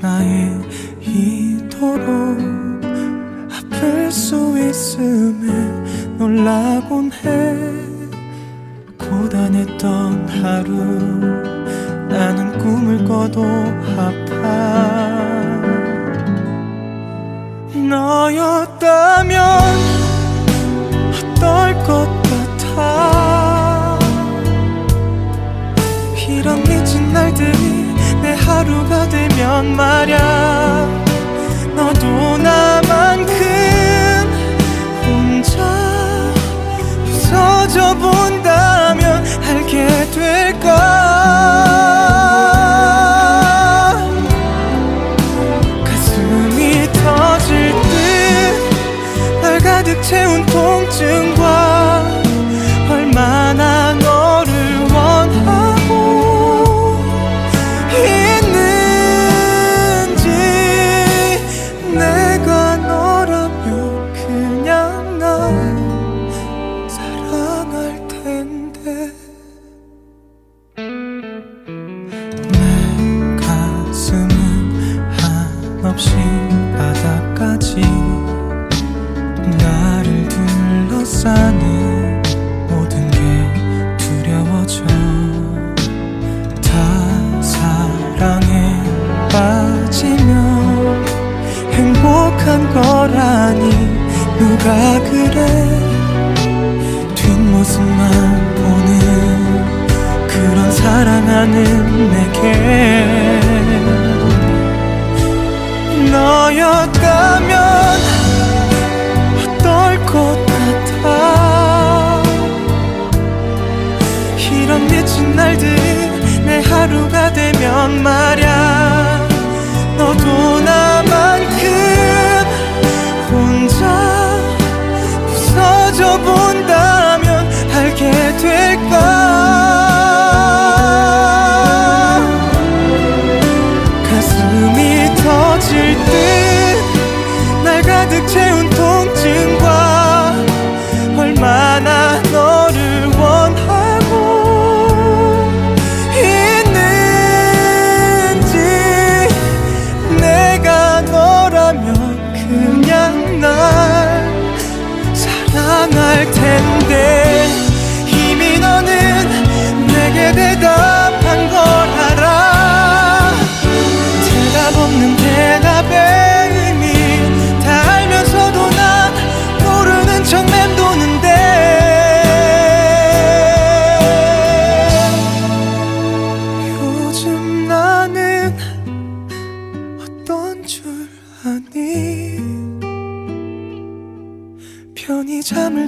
하나에 이토록 아플 수 있음에 놀라곤 해. 고단했던 하루 나는 꿈을 꿔도 아파. 너였다면 어떨 것 같아? 이런 미친 날들이 내 하루가 되면 말야 너도 나 둘러싸는 모든 게 두려워져. 다 사랑에 빠지면 행복한 거라니 누가 그래? 뒷모습만 보는 그런 사랑하는 내게 되면 말야 너도 나만큼 혼자 부서져 본다면 알게 될까 가슴이 터질 듯 날 가득 채운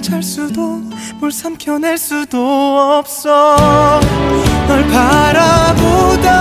잠을 잘 수도 물 삼켜낼 수도 없어. 널 바라보다